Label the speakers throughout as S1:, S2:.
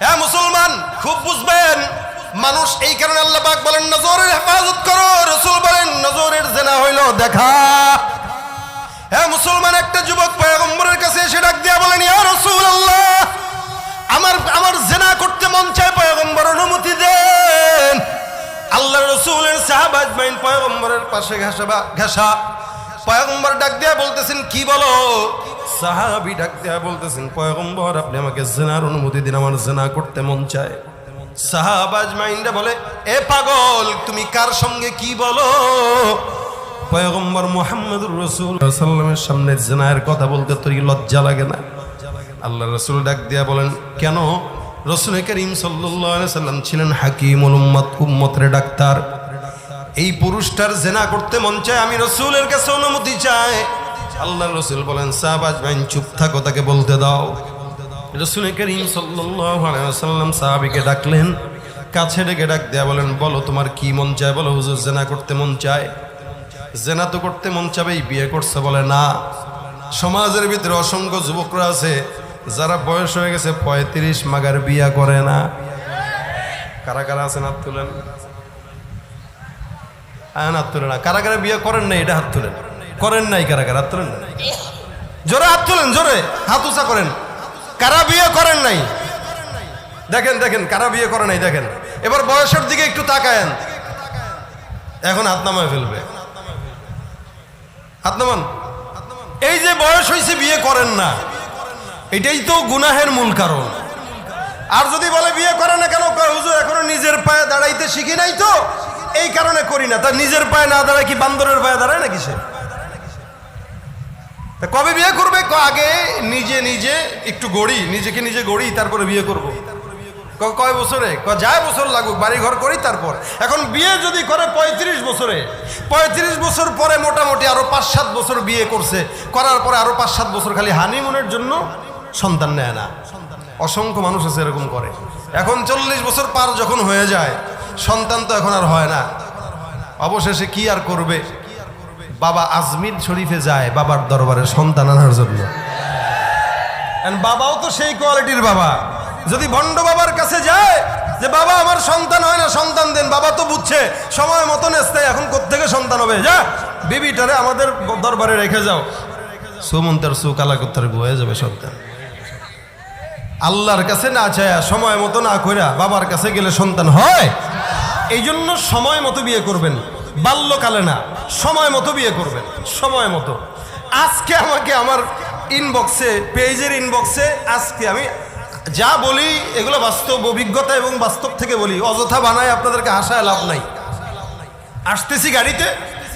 S1: হ্যাঁ মুসলমান, খুব বুঝবেন, মানুষ এই কারণে আল্লাহ পাক বলেন, নজরের হেফাজত করো। রসুল বলেন, নজরের জেনা হইল দেখা। হ্যাঁ মুসলমান, একটা যুবক পয়গম্বরের কাছে এসে ডাক দিয়া বলেন, ইয়া রসুল আল্লাহ আমার আমার জেনা করতে মন চায় পয়গম্বর, অনুমতি দেন। আল্লাহ রসুলের সাহাবাজ মাইন পয়গম্বরের পাশে ঘেসা ঘেসা। পয়গম্বর ডাক দিয়া বলতেছেন, কি বলো? সাহাবি ডাক দিয়া বলতেছেন, পয়গম্বর, আপনি আমাকে জেনার অনুমতি দিন, আমার জেনা করতে মন চায়। সাহাবাজ মাইন্ডা বলে, এ পাগল, তুমি কার সঙ্গে কি বলো? পয়গম্বর মোহাম্মদুর রসুল সাল্লামের সামনে জেনায়ের কথা বলতে তোর লজ্জা লাগে না? আল্লাহ রসুল ডাক দিয়া বলেন, কেন? রসুল করিম সাল্লাম ছিলেন হাকিম উম্মত, উম্মতের ডাক্তার। এই পুরুষটার জেনা করতে মন চায়, আমি রসুলের কাছে অনুমতি চাই। আল্লাহ রসুল বলেন, সাহবাজ বাইন চুপ থাকো, তাকে বলতে দাও। রসুল করিম সাল্লাম সাহাবিকে ডাকলেন, কাছে ডেকে ডাক দেয়া বলেন, বলো তোমার কি মন চায়? বলো, হুজুর, জেনা করতে মন চায়? জেনা তো করতে মন চাবেই, বিয়ে করছে বলে না। সমাজের ভিতরে অসংখ্য যুবকরা আছে, যারা বয়স হয়ে গেছে পঁয়ত্রিশ, মাগার বিয়া করে না। কারা কারা আছেন হাত তুলেন। হাত তুলেন না। কারা কারা বিয়ে করেন নাই, এটা হাত তুলেন। করেন নাই কারা কারা, হাত তুলেন জোরে হাত তুলেন, জোরে। হাত উঁচা করেন। কারা বিয়ে করেন নাই? দেখেন দেখেন, কারা বিয়ে করে নাই, দেখেন। এবার বয়সের দিকে একটু তাকায়েন। এখন হাত নামায় ফেলবে। হাত নামান। এই যে বয়স হয়েছে বিয়ে করেন না। এটাই তো গুনাহের মূল কারণ। আর যদি বলে বিয়ে করে না কেন হুজুর, এখনও নিজের পায়ে দাঁড়াইতে শিখি নাই তো? এই কারণে করি না। তার নিজের পায়ে না দাঁড়ায় কি বান্দরের পায়ে দাঁড়ায় নাকি সে? তা কবে বিয়ে করবে? আগে নিজে নিজে একটু গড়ি, নিজেকে নিজে গড়ি, তারপরে বিয়ে করব। কয় বছরে? ক যায় বছর লাগুক বাড়ি ঘর করি, তারপর। এখন বিয়ে যদি করে পঁয়ত্রিশ বছরে, পঁয়ত্রিশ বছর পরে মোটামুটি আরও পাঁচ সাত বছর বিয়ে করছে, করার পরে আরও পাঁচ সাত বছর খালি হানিমুনের জন্য সন্তান নেয় না। অসংখ্য মানুষ আছে এরকম করে। এখন চল্লিশ বছর পার যখন হয়ে যায় সন্তান তো এখন আর হয় না। অবশেষে কি আর করবে? বাবা আজমির শরীফে যায় বাবার দরবারে সন্তান আনার জন্য। বাবাও তো সেই কোয়ালিটির বাবা। যদি ভণ্ড বাবার কাছে যায় যে, বাবা, আমার সন্তান হয় না, সন্তান দেন। বাবা তো বুঝছে, সময় মতন এসতে এখন কোত্থেকে সন্তান হবে? যা, বিবিটারে আমাদের দরবারে রেখে যাও। সুমন্তার সু কালাকত্তার হয়ে যাবে সন্তান। আল্লাহর কাছে না চায়, সময় মতো না কইরা বাবার কাছে গেলে সন্তান হয়? এই জন্য সময় মতো বিয়ে করবেন। বাল্যকালে না, সময় মতো বিয়ে করবেন। সময় মতো। আজকে আমাকে আমার ইনবক্সে পেজের ইনবক্সে আজকে আমি যা বলি, এগুলো বাস্তব অভিজ্ঞতা এবং বাস্তব থেকে বলি। অযথা বানায় আপনাদেরকে হাসায় লাভ নাই। আসতেছি গাড়িতে,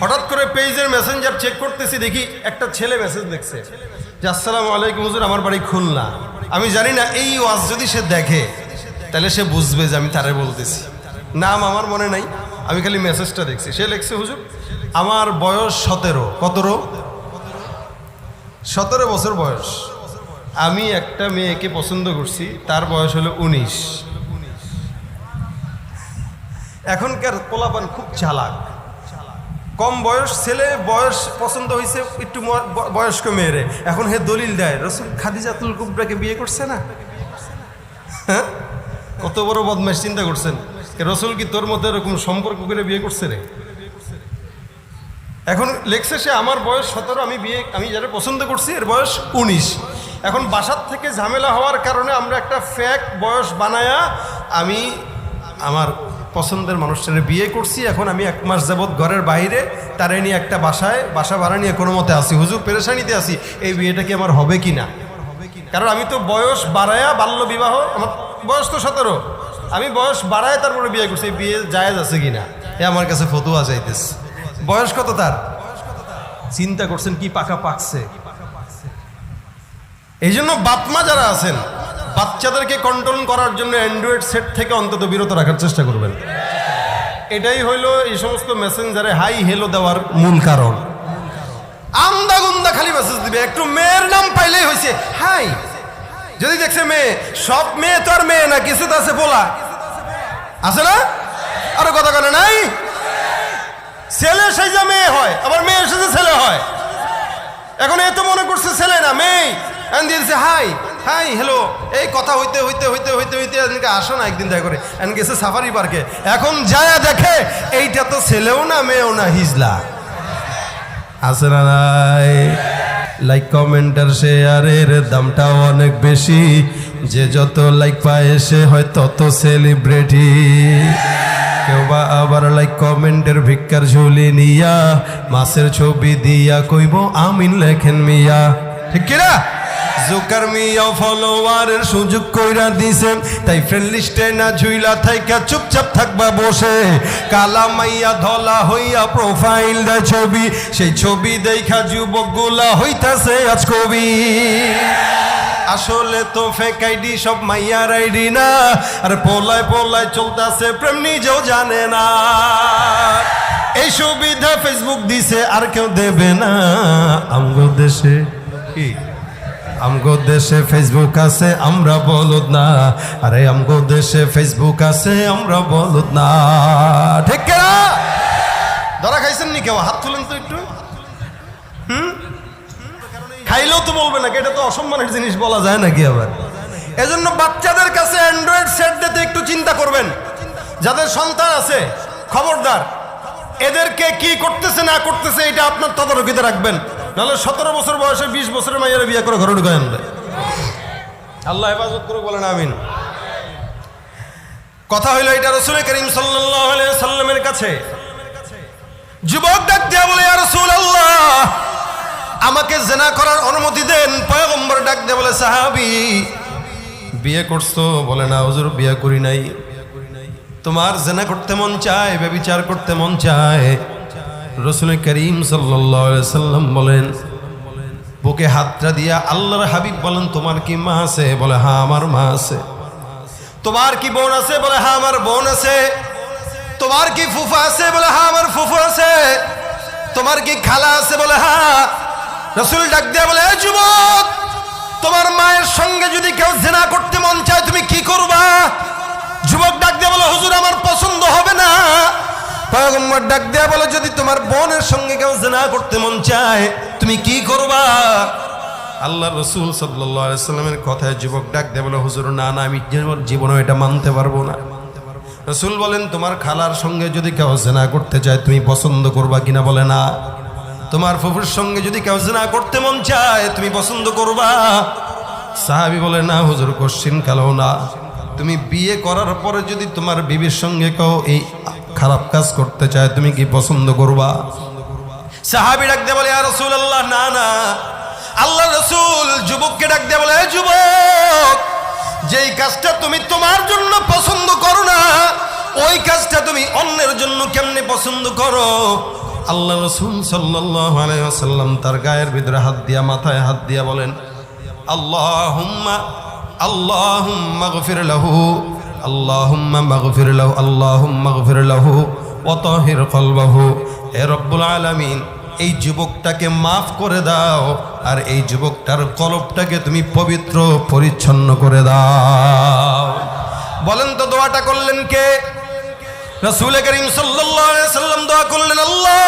S1: হঠাৎ করে পেজের মেসেঞ্জার চেক করতেছি, দেখি একটা ছেলে মেসেজ দেখছে। যে, আসসালামু আলাইকুম হুজুর, আমার বাড়ি খুলনা। আমি জানি না, এই ওয়াজ যদি সে দেখে, তাহলে সে বুঝবে যে আমি তারে বলতেছি। নাম আমার মনে নাই, আমি খালি মেসেজটা দেখছি। সে লিখছে, হুজুর, আমার বয়স সতেরো। কতরো? সতেরো বছর বয়স। আমি একটা মেয়েকে পছন্দ করছি, তার বয়স হলো উনিশ। এখনকার পোলাপান খুব চালাক। কম বয়স, ছেলে বয়স পছন্দ হয়েছে, একটু বয়স্ক মেয়েরে। এখন হে দলিল দেয়, রসুল খাদিজাতুল কুবরাকে বিয়ে করছে না? হ্যাঁ? কত বড় বদমাস চিন্তা করছেন? রসুল কি তোর মধ্যে এরকম সম্পর্ক করে বিয়ে করছে রে? এখন লেখছে সে, আমার বয়স সতেরো, আমি বিয়ে, আমি যারা পছন্দ করছি, এর বয়স উনিশ। এখন বাসার থেকে ঝামেলা হওয়ার কারণে আমরা একটা ফ্যাক বয়স বানায়া আমি আমার পছন্দের মানুষটারে বিয়ে করছি। এখন আমি এক মাস যাবৎ ঘরের বাইরে, তারে নিয়ে একটা বাসায়, বাসা ভাড়া নিয়ে কোনো মতে আসি হুজুর, পেরেশানিতে আসি এই বিয়েটা কি আমার হবে কি না কারণ আমি তো বয়স বাড়ায়া বাল্য বিবাহ, আমার বয়স তো সতেরো। আমি বয়স বাড়ায় তারপরে বিয়ে করছি বিয়ে জায়েজ আছে কিনা? এ আমার কাছে ফতুয়া চাইতেছে। বয়স কত তার? চিন্তা করছেন কি পাকা পাকছে। এই জন্য বাপমা যারা আছেন, বাচ্চাদেরকে কন্ট্রোল করার জন্য অ্যান্ড্রয়েড সেট থেকে অন্তত বিরত রাখার চেষ্টা করবেন। এটাই হইল এই সমস্ত মেসেঞ্জারে হাই হেলো দেওয়ার মূল কারণ। আমদা গুন্দা খালি মেসেজ দিবে, একটু মেয়ের নাম পাইলেই হয়েছে হাই যদি দেখছে মেয়ে, সব মেয়ে তো আর মেয়ে না, কিছু তো আছে বলা আছে না? আরও কথা কেন নাই? ছেলে সেজা মেয়ে হয়, আবার মেয়ে সেজে ছেলে হয়। এখন এ মনে করছে ছেলে না, মেয়ে। এখন দিয়ে দিচ্ছে হাই হাই হ্যালো এই কথা হইতে হইতে হইতে হইতে হইতে এদিনকে আসো না একদিন দেখা করে। এন গেছে সাফারি পার্কে এখন যায় দেখে, এইটা তো ছেলেও না, মেয়েও না, হিজলা। আছে না নাই? লাইক কমেন্টার শেয়ারের দামটাও অনেক বেশি। যে যত লাইক পায় সে হয় তত সেলিব্রিটি কেউ বা আবার লাইক কমেন্টের ভিক্ষার ঝুলি নিয়া, মাসের ছবি দিয়া কইব, আমিন লেখেন মিয়া। ঠিক কিনা? জোকার মিয়া ফলোয়ারের সুযোগ কইরা দিছেন। তাই ফ্রেন্ড লিস্টে না ঝুইলা থাইকা চুপচাপ থাকবা বসে। কালা মাইয়া ধলা হইয়া প্রোফাইল দেয় ছবি। সেই ছবি দেখা যুবকগুলা হইতাছে আজ কবি। আসলে তো ফেক আইডি সব মাইয়ার আইডি না। আর পোলায় পোলায় চলতেছে, প্রেম নিজেও জানে না। এই সুবিধা ফেসবুক দিছে, আর কেউ দেবে না। আমগো দেশে কি? আমগো দেশে ফেসবুক আছে, আমরা বলদ না। আরে, আমগো দেশে ফেসবুক আছে, আমরা বলদ না। ঠিক না ধরা খাইছেন নি কেউ? হাত তুলেন তো একটু। খাইলেও তো বলবে না এটা তো অসম্মানের জিনিস বলা যায় নাকি আবার? এজন্য বাচ্চাদের কাছে অ্যান্ড্রয়েড সেট দিতে একটু চিন্তা করবেন। যাদের সন্তান আছে, খবরদার, এদেরকে কি করতেছে না করতেছে, এটা আপনার তদারকিতে রাখবেন। নাহলে সতেরো বছর বয়সে বিশ বছরের মাইয়ারা বিয়ে করে ঘরে ঢুকে আনবে। আল্লাহ হেফাজত করে বলেন আমিন। কথা হইল এটা রসুল করিম সাল্লামের কাছে। যুবক ডাক দেয়া বলে রসুল আল্লাহ আমাকে জেনা করার অনুমতি দেন। পয়গম্বর ডাক দে বলে, সাহাবি, বিয়ে করছ? বলে, না হুজুর, বিয়ে করি নাই। তোমার জেনা করতে মন চায়, ব্যবিচার করতে মন চায়। রসুল করিম সাল্লাম বলেন, বুকে হাতটা দিয়া আল্লাহর হাবিব বলেন, তোমার কি মা আছে? বলে হ্যাঁ আমার মা আছে। তোমার কি বোন আছে? বলে হ্যাঁ আমার বোন আছে। তোমার কি ফুফা আছে? বলে হ্যাঁ আমার ফুফু আছে। তোমার কি খালা আছে? বলে হ্যাঁ। রসুল ডাক দিয়া বলে যুবক, তোমার মায়ের সঙ্গে যদি কেউ জেনা করতে মন চায়, তুমি কি করবা? যুবক ডাক দিয়া বলে, হুজুর, আমার পছন্দ হবে না। পয়গম্বর ডাক দেয়া বলে, যদি তোমার বোনের সঙ্গে কেউ জেনা করতে মন চায়, তুমি কি করবা? আল্লাহ রসুল সাল্লামের কথায় যুবক ডাক দেয়া বলে, হুজুর, না না, আমি জীবন- এটা মানতে পারব না। রসুল বলেন, তোমার খালার সঙ্গে যদি কেউ জেনা করতে চায়, তুমি পছন্দ করবা কিনা বলে না? তোমার ফুফুর সঙ্গে যদি কেউ জেনা করতে মন চায়, তুমি পছন্দ করবা? সাহাবি বলে, না, হুজুর, কোশ্চিন কালো না। তুমি বিয়ে করার পরে যদি তোমার বিবির সঙ্গে কেউ এই খারাপ কাজ করতে চায়, তুমি কি পছন্দ করবা? সাহাবি ডাক দে বলে রসুল আল্লাহ না না। আল্লাহ রসুল যুবককে ডাক দে বলে যুবক, যেই কাজটা তুমি তোমার জন্য পছন্দ করো না, ওই কাজটা তুমি অন্যের জন্য কেমনে পছন্দ করো? আল্লাহ রসুল সাল্লাহ আলাইসাল্লাম তার গায়ের ভিতরে হাত দিয়া, মাথায় হাত দিয়া বলেন, আল্লাহুম্মা আল্লাহুম্মা গফির লাহু। আল্লাহুম্মা মাগফির লাহু, আল্লাহুম্মা গফির লাহু ওয়া তাহির কলবাহু। হে রব্বুল আলামিন, এই যুবকটাকে মাফ করে দাও আর এই যুবকটার কলবটাকে তুমি পবিত্র, পরিচ্ছন্ন করে দাও। বলেন তো দোয়াটা করলেন কে? রসুল করিম সাল্লাম দোয়া করলেন, আল্লাহ,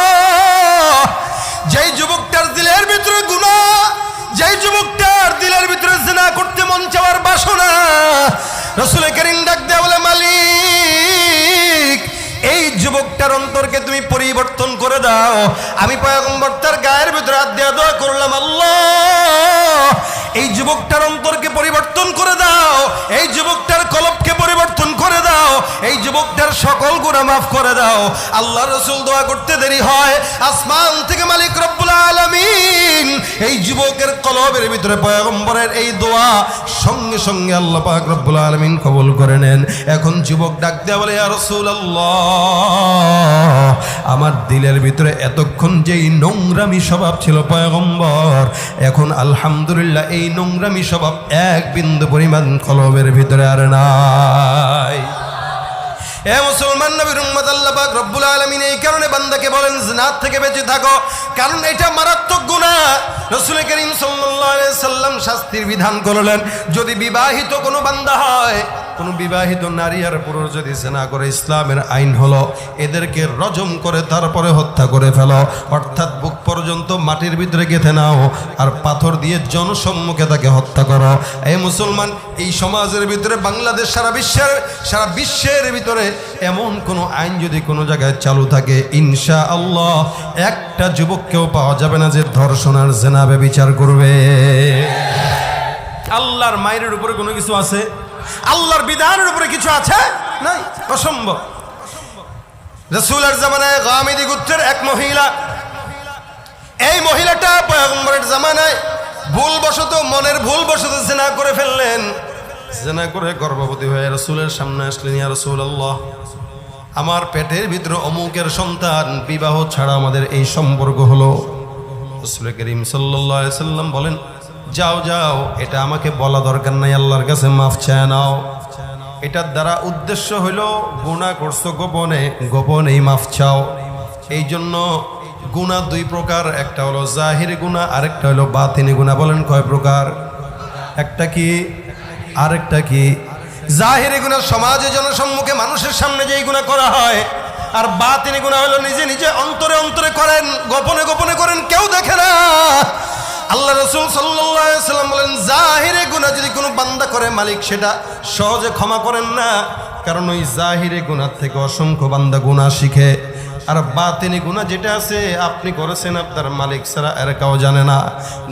S1: যেই যুবকটার দিলের ভিতরে গুণা যেই যুবকটার দিলের ভিতরে জেনা করতে মন চাওয়ার বাসনা রসুল করিম ডাক দেয়া মালিক, এই যুবকটার অন্তরকে তুমি পরিবর্তন করে দাও। আমি পয়গম্বর তার গায়ের ভিতরে হাত দেওয়া দোয়া করলাম, আল্লাহ, এই যুবকটার অন্তরকে পরিবর্তন করে দাও। এই যুবকটার এই যুবকটার সকল গুণা মাফ করে দাও। আল্লাহ রসুল দোয়া করতে দেরি হয়। আসমান থেকে মালিক রব্বুল আলামিন এই যুবকের কলবের ভিতরে পয়গম্বরের এই দোয়া সঙ্গে সঙ্গে আল্লাহ পাক রব্বুল আলামিন কবল করে নেন। এখন যুবক ডাক দেওয়া বলে, ইয়া রাসূলুল্লাহ, আমার দিলের ভিতরে এতক্ষণ যেই নোংরামি স্বভাব ছিল পয়গম্বর, এখন আলহামদুলিল্লাহ এই নোংরামি স্বভাব এক বিন্দু পরিমাণ কলবের ভিতরে আর নাই। এ মুসলমান নবীর উম্মত আল্লাহ পাক রব্বুল আলামিন এই কারণে বান্দাকে বলেন, জিনাত থেকে বেঁচে থাকো। কারণ এটা মারাত্মক গুণা রসুল করিম সাল্লাম শাস্তির বিধান করলেন। যদি বিবাহিত কোনো বান্দা হয় কোন বিবাহিত নারী আর পুরুষ যদি জেনা করে ইসলামের আইন হলো, এদেরকে রজম করে তারপরে হত্যা করে ফেলো। অর্থাৎ বুক পর্যন্ত মাটির ভিতরে গেঁথে নাও আর পাথর দিয়ে জনসম্মুখে তাকে হত্যা করো। এই মুসলমান, এই সমাজের ভিতরে, বাংলাদেশ সারা বিশ্বের সারা বিশ্বের ভিতরে এমন কোনো আইন যদি কোনো জায়গায় চালু থাকে ইনশা আল্লাহ একটা যুবককেও পাওয়া যাবে না যে ধর্ষণ আর জেনাবে বিচার করবে। আল্লাহর মায়ের উপরে কোনো কিছু আছে? আল্লাহর বিধানের উপরে কিছু আছে? নাই। অসম্ভব। রসুলের জামানায় গামিদি গুত্রের এক মহিলা। এই মহিলাটা পয়গম্বরের জামানায় ভুলবশত, মনের ভুলবশত জেনা করে ফেললেন। জেনা করে গর্ভবতী হয়ে রসুলের সামনে আসলেন, ইয়া রসুল আল্লাহ আমার পেটের ভিতরে অমুকের সন্তান, বিবাহ ছাড়া আমাদের এই সম্পর্ক হলো। রসুল করিম সাল্লাহ সাল্লাম বলেন যাও যাও, এটা আমাকে বলা দরকার নাই, আল্লাহর কাছে মাফ চায় নাও। এটার দ্বারা উদ্দেশ্য হইল গুণা করছ গোপনে, গোপনেই মাফ চাও। এই জন্য গুণা দুই প্রকার, একটা হলো জাহির গুণা আরেকটা হলো বাতিনি গুণা বলেন কয় প্রকার? একটা কি? আরেকটা কি? জাহিরি গুণা সমাজে জনসম্মুখে মানুষের সামনে যেই গুণা করা হয়, আর বাতিনি গুণা হলো নিজে নিজে অন্তরে অন্তরে করেন, গোপনে গোপনে করেন, কেউ দেখে না। আল্লাহ রসুল সাল্লাম বলেন, জাহিরে গুণা যদি কোনো বান্দা করে মালিক, সেটা সহজে ক্ষমা করেন না। কারণ ওই জাহিরে গুণার থেকে অসংখ্য বান্দা গুণা শিখে। আর বাতিনি গুণা যেটা আছে, আপনি করেছেন আপনার মালিক ছাড়া এর কাউ জানে না।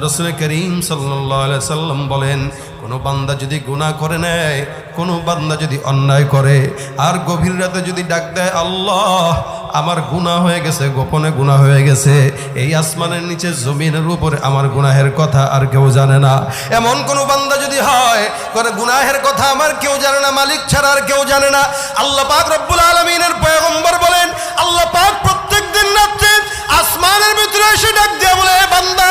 S1: রসুল করিম সাল্লাহ সাল্লাম বলেন কোনো বান্দা যদি গুণা করে নেয়, কোনো বান্দা যদি অন্যায় করে, আর গভীর রাতে যদি ডাক দেয়, আল্লাহ, আমার গুণা হয়ে গেছে, গোপনে গুণা হয়ে গেছে, এই আসমানের নিচে জমিনের উপরে আমার গুনাহের কথা আর কেউ জানে না। এমন কোনো বান্দা যদি হয়, করে গুনাহের কথা আমার কেউ জানে না, মালিক ছাড়া আর কেউ জানে না। আল্লাহ পাক রব্বুল আলমিনের পয়গম্বর বলেন, আল্লাহ পাক প্রত্যেক দিন রাত্রে আসমানের ভিতরে এসে ডাক দিয়ে বলে বান্দা,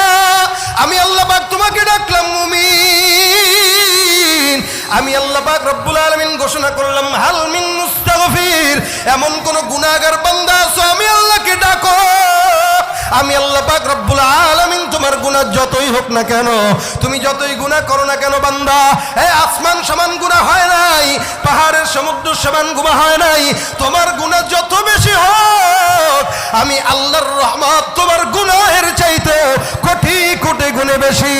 S1: আমি আল্লাহ পাক তোমাকে ডাকলাম, মুমিন। আমি আল্লাহ পাক রব্বুল আলামিন ঘোষণা করলাম, হাল মিন মুস্তাগফির, এমন কোন গুনাহগার বান্দা আছো, আমি আল্লাহকে ডাকো। আমি আল্লাহ পাক রব্বুল আলামিন তোমার গুনাহ যতই হোক না কেন, তুমি যতই গুনাহ করো না কেন বান্দা, এ আসমান সমান গুনাহ হয় নাই, পাহাড়ের সমুদ্র সমান গুনাহ হয় নাই, তোমার গুনাহ যত বেশি হোক, আমি আল্লাহর রহমত তোমার গুনাহের চাইতে কোটি কোটি গুণে বেশি।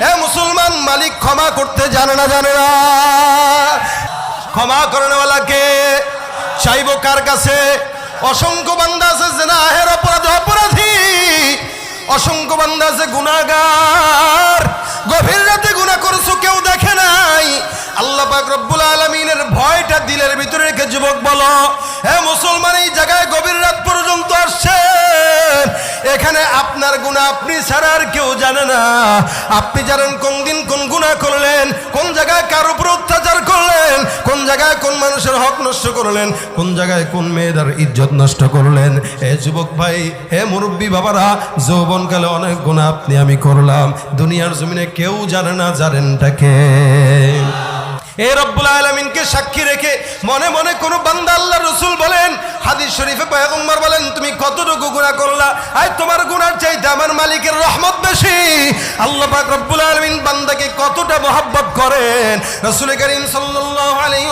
S1: এ মুসলমান, মালিক ক্ষমা করতে জানে না জানে না। ক্ষমা করেনওয়ালাকে চাইব কার কাছে? অসংখ্য বান্দা আছে, জেনাহের অপরাধ, অপরাধী। অসংখ্য বান্দা আছে, গুনাহগার। আপনার গুণা আপনি ছাড়া আর কেউ জানে না। আপনি জানেন কোন দিন কোন গুণা করলেন, কোন জায়গায় কার উপর অত্যাচার করলেন, কোন জায়গায় কোন মানুষের হক নষ্ট করলেন, কোন জায়গায় কোন মেয়েদের ইজ্জত নষ্ট করলেন। হে যুবক ভাই হে মুরব্বী বাবারা যৌবনকালে অনেক গুণা আপনি আমি করলাম। দুনিয়ার জমিনে কেউ জানে না জানেনটাকে এ রব্বুল আলমিনকে সাক্ষী রেখে মনে মনে কোনো বান্দা আল্লাহ রসুল বলেন, হাদিস শরীফে পয়গম্বর বলেন, তুমি কতটুকু গুণা করলা? আয়, তোমার গুণার চাইতে আমার মালিকের রহমত বেশি। আল্লাহ পাক রব্বুল আলমিন বান্দাকে কতটা মহাব্বত করেন। রসুল করিম আলাইহি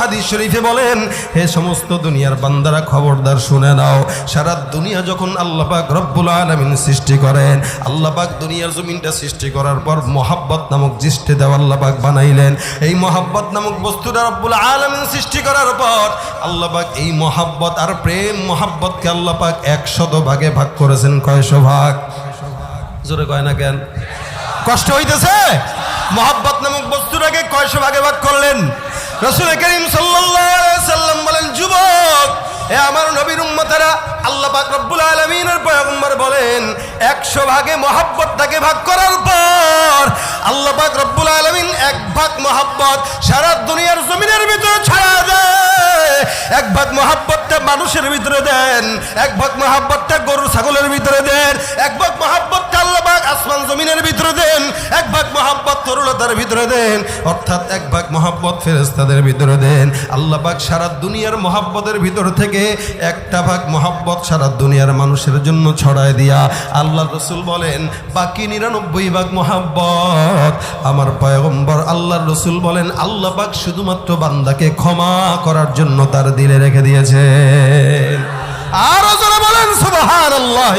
S1: হাদিস শরীফে বলেন, হে সমস্ত দুনিয়ার বান্দারা খবরদার শুনে নাও। সারা দুনিয়া যখন আল্লাহ পাক রব্বুল আলমিন সৃষ্টি করেন, আল্লাহ পাক দুনিয়ার জমিনটা সৃষ্টি করার পর মহাব্বত নামক জিষ্টে দেওয়া আল্লাহ পাক বানাইলেন। এই মহাব্বত নামক বস্তুটা রব্বুল আলমিন সৃষ্টি করার পর আল্লাহ পাক এই মহাব্বত আর প্রেম মহাব্বতকে আল্লাহ পাক একশত ভাগে ভাগ করেছেন। কয়শো ভাগ? জোরে কয় না কেন? কষ্ট হইতেছে? মহাব্বত নামক বস্তুটাকে কয়শো ভাগে ভাগ করলেন? রসুল করিম সাল্লাম বলেন, যুবক, এ আমার নবীর উম্মতারা আল্লাহ পাক রব্বুল আলমিনের পয়গম্বর বলেন, একশো ভাগে মহাব্বতটাকে ভাগ করার পর আল্লাহ পাক রব্বুল আলমিন এক ভাগ মহাব্বত সারা দুনিয়ার জমিনের ভিতরে ছাড়া দেয়। এক ভাগ মহাব্বতটা মানুষের ভিতরে দেন, এক ভাগ মহাব্বতটা গরু, ছাগলের ভিতরে দেন, এক ভাগ মহাব্বতটা আল্লাহ পাক আসমান, জমিনের ভিতরে দেন, এক ভাগ মহাব্বত তরুলতার ভিতরে দেন, অর্থাৎ এক ভাগ মহাব্বত ফেরেস্তাদের ভিতরে দেন। আল্লাহ পাক সারা দুনিয়ার মহাব্বতের ভিতর থেকে একটা ভাগ মহাব্বত সারা দুনিয়ার মানুষের জন্য ছড়ায় দিয়া আল্লাহ রসুল বলেন, বাকি নিরানব্বই ভাগ মহাব্বত আমার পয়গম্বর আল্লাহ রসুল বলেন, আল্লাহ পাক শুধুমাত্র বান্দাকে ক্ষমা করার জন্য তার দিলে রেখে দিয়েছে। আরও যারা বলেন সুবহান আল্লাহ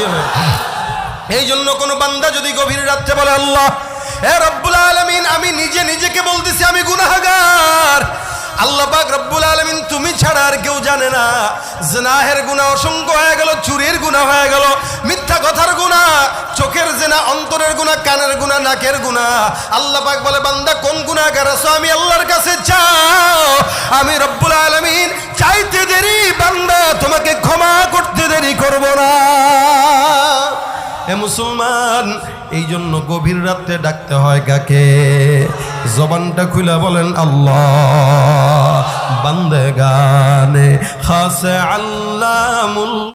S1: এই জন্য কোনো বান্দা যদি গভীর রাত্রে বলে, আল্লাহ, এ রব্বুল আলমিন, আমি নিজে নিজেকে বলতেছি, আমি গুনাহগার। আল্লাহ পাক রব্বুল আলমিন, তুমি ছাড়া আর কেউ জানে না। জেনাহের গুণা অসংখ্য হয়ে গেল, চুরির গুণা হয়ে গেল। চোখের জেনা, অন্তরের গুণা, কানের গুণা, নাকের গুণা। আল্লাহ পাক বলে, বান্দা, কোন গুণাগার আছো? আমি আল্লাহর কাছে চাও। আমি রব্বুল আলমিন চাইতে দেরি, বান্দা, তোমাকে ক্ষমা করতে দেরি করব না। হে মুসলমান এই জন্য গভীর রাত্রে ডাকতে হয় কাকে? জবানটা খুলে বলেন, আল্লাহ। বান্দে গানে, খাসে আল্লাহ